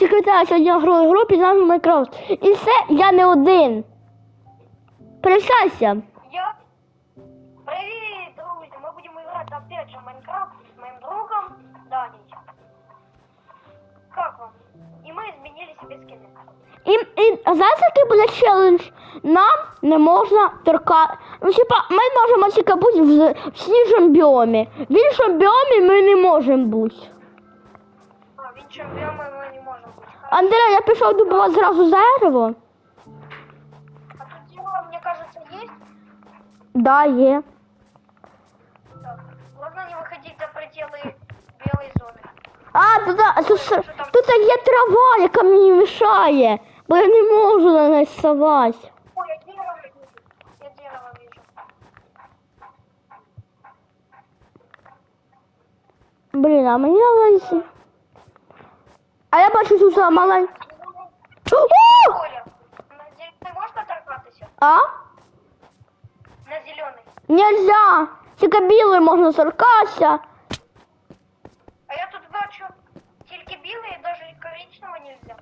секретар сьогодні граю гру під назвою Майнкрафт. І все, я не один. Прощайся. Я... Привет, друзья! Мы будем играть опять же в Майнкрафт с моим другом Даней. Как вам? И мы изменили себе скины. І, і а знаєш, який буде челендж? Нам не можна торкати. Ну, типа, ми можемо тільки бути в, в сніжному біомі. В іншому біомі ми не можемо бути. А, ведь чемпионом мы не можем быть. Андрій, я пішов добувати зразу дерево. А тут дело, мне кажется, есть. Да, є. Так. Главное не выходить за пределы белой зоны. А, тут, а, тут, ще- тут є трава, яка мені мішає, бо я не можу на неї ставати. Ой, я дерево вижу. Я дерево вижу. Блін, а мені лазі. А я бачу тут маленьку. О! Коля, на зеленый можно торкаться? А? На зеленый. Нельзя! Тільки білий можна торкатися. А я тут бачу тільки білий, даже коричневого нельзя.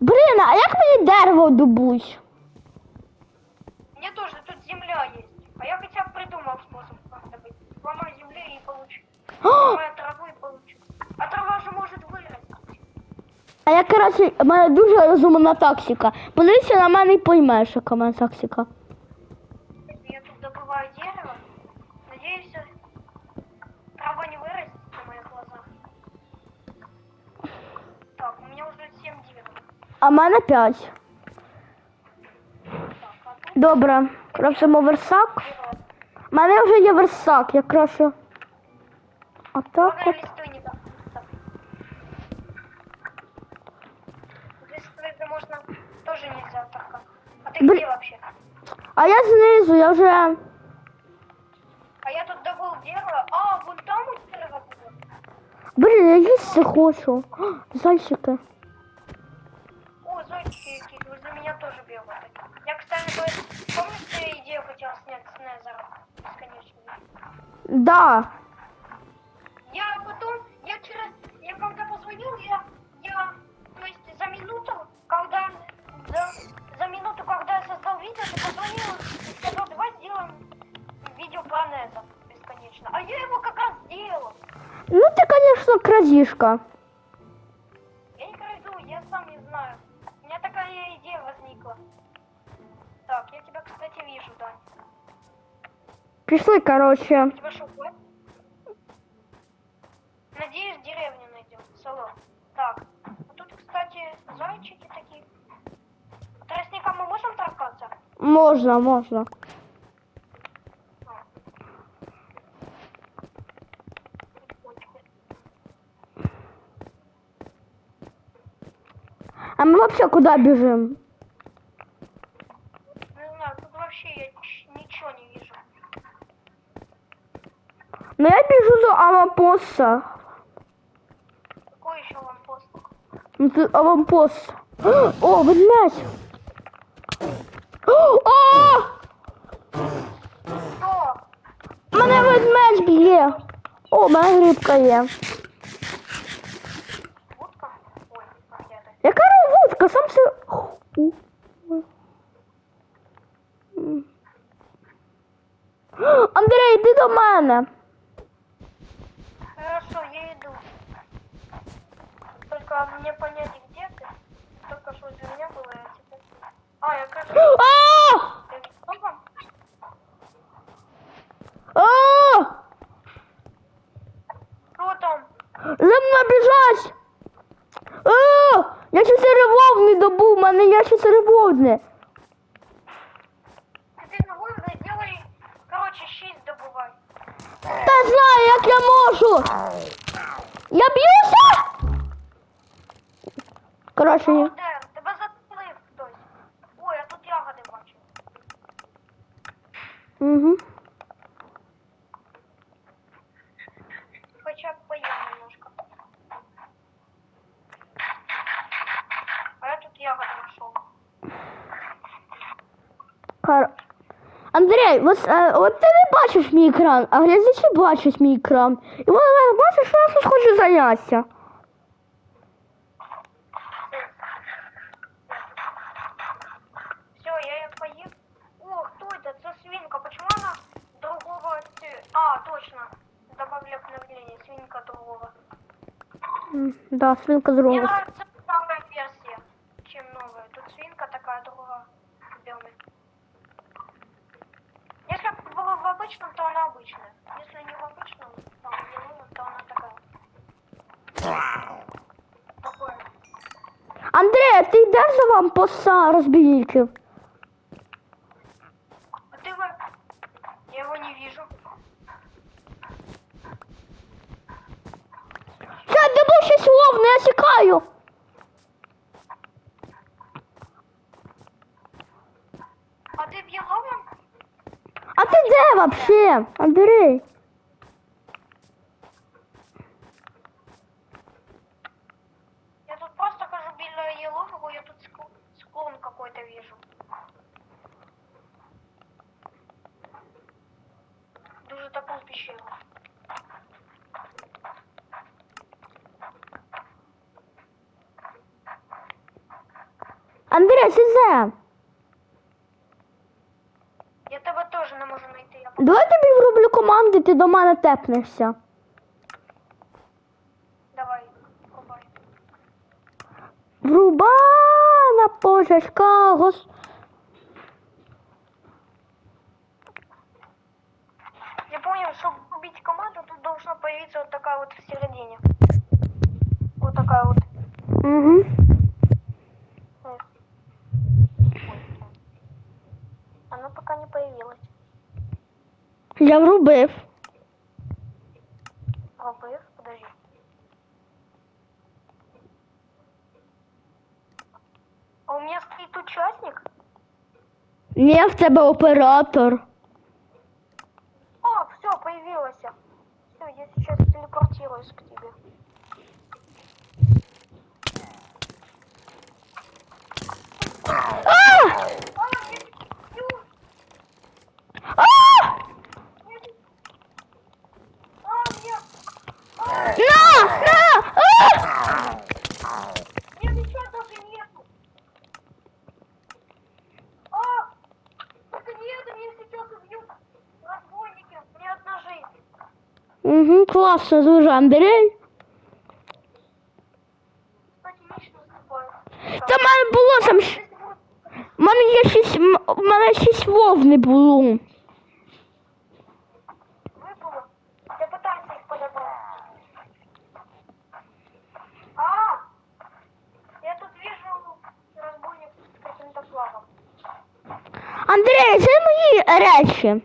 Блін, а як мені дерево добуть? Я, в мене дуже розумна тактика. Подивися на мене і поймеш, яка в мене тактика. Я тут добываю дерево. Надеюсь, трава не вырастет на моих глазах. Так, у меня уже 7 дерева. А в мене 5. Так, а Добре, красимо версак. У мене вже є версак, я краще. Отак от. Ты Блин. где вообще? А я знизу, я вже. А я тут добыл дерево. А, вон там вот дерево было. Блін, я їсти хочу. О, Зайчики. О, зайчики. Возле меня тоже бегают. Я, кстати, помнишь, ты идею хотел снять с Незера? Бесконечно. Да. когда я создал видео, ты позвонил и сказал, давай сделаем видео про Неза бесконечно. А я его как раз сделал. Ну ти, звісно, крадіжка. Я не краду, я сам не знаю. У меня такая идея возникла. Так, я тебя, кстати, вижу, да. Пішли, коротше. У тебя что, Можна, можна. А. Прикольно. А ми взагалі куди біжимо? Не знаю, тут вообще я ч- ничего не вижу. Ну я біжу до аванпоста. Какой еще лампост? Ну тут аванпост. О, ведмедь. О! Мене ведмедь б'є. О, мене грибка є. Яка вудка? Сам си... Андрій, йди до мене. Хорошо, я иду. Только мне понять, где ты. Только что для меня было, я. А, я кажется... А! Ты дома? А! Кто там? За мною біжать! А! Я щось ревовний добув, в мене є щось ревовне. Ты ногой делай, короче, щит добывай. Та знаю, як я можу. Я б'юся. Коротше, ні. Андрей, вот а, от, от ти не бачиш мій екран, а глядачі бачать мій екран. І вони бачать, що я тут хочу зайнятися. Все, я її поїв. О, хто це? Це. Почему вона другого... А, точно. Добавлю обновление. Свинка другого. Да, свинка другого. Мне нравится в обычном, то она обычная. Если не в обычном, то в белом, то она такая. Такое. Андрій, а ти йдеш за вам поса розбійників? А ты его... Я его не вижу. Це де був щось ловне, я тікаю. А ти де вообще? Андрій? Я тут просто хожу біля елового, я тут ск- склон какой-то вижу. Дуже таку пещеру. Андрій, ти де? Давай я тобі вроблю команди, ти до мене тепнешся. Давай, купай. Вруба на пожежка, гос... Я понял, чтобы убить команду, тут должна появиться вот такая вот в середине. Вот такая вот. Угу. Она пока не появилась. Я врубив. Врубив? подожди. А у меня стоит участник? Ні, в тебе оператор. О, все, появилось. Все, я сейчас телепортируюсь к тебе. А! А, я не пью. А! Я не- А, нет. А, На! На! А! нет, ничего даже нету. А, только нет, меня сейчас убьют разбойники. У меня одна жизнь. Угу, класно, дуже Андрій. Та мене було там. В мене є шість. В мене шість вовни було. выпало, я пытаюсь их подобрать. А, я тут вижу разбойник с каким-то флагом. Андрій, це мої речі.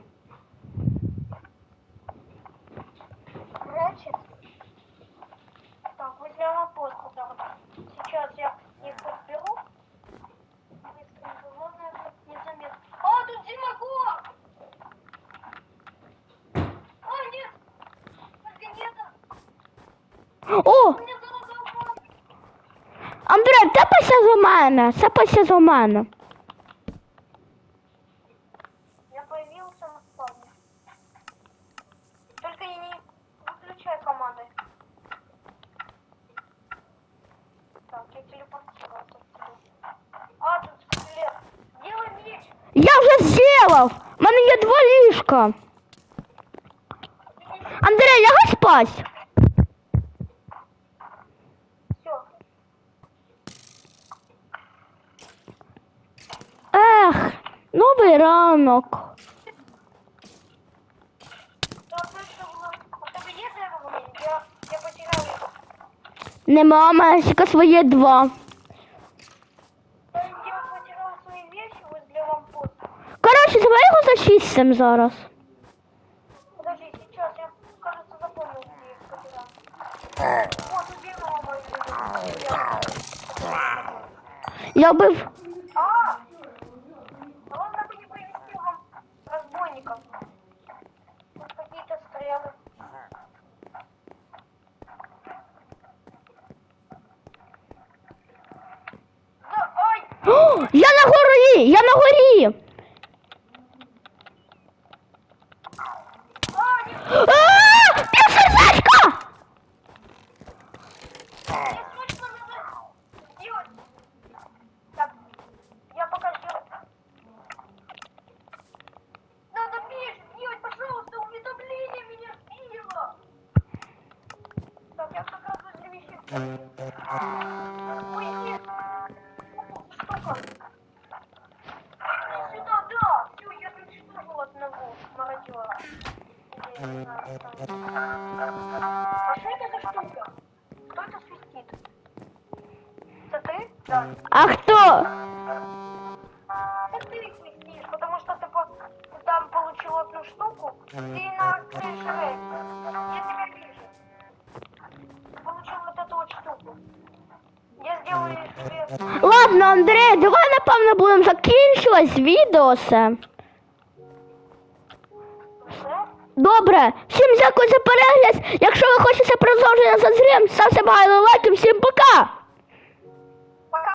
За мене. Тепайся за мене. Я появился на спавне. Только я не выключай команды. Так, я тебе. А, тут скелет. Делай меч. Я вже зробив. У мене є два ліжка. Андрій, лягай спать. Потерял его. Нема, мене тільки своє два. Коротше, давай його зачистимо зараз. Подожди, сейчас я, кажется, запомнил, где их. Я- Я бив. А! Главное бы не привести вам разбойников. Тут какие-то стрелы. Да, ай! О, я на горі! Я на горі! А что это за штука? Кто это свистит? Это ты? Да. А хто? Это ты свистишь, потому что ты, по- ты там получил одну штуку. Ты на крыше рейса. Я тебя вижу. Ты получил вот эту вот штуку. Я сделаю себе... Ладно, Андрей, давай напевно будемо закінчувати відео. все. Все? Добре, всім дякую за перегляд. Якщо ви хочете продовження за зрім, ставте багато лайків. Всім пока!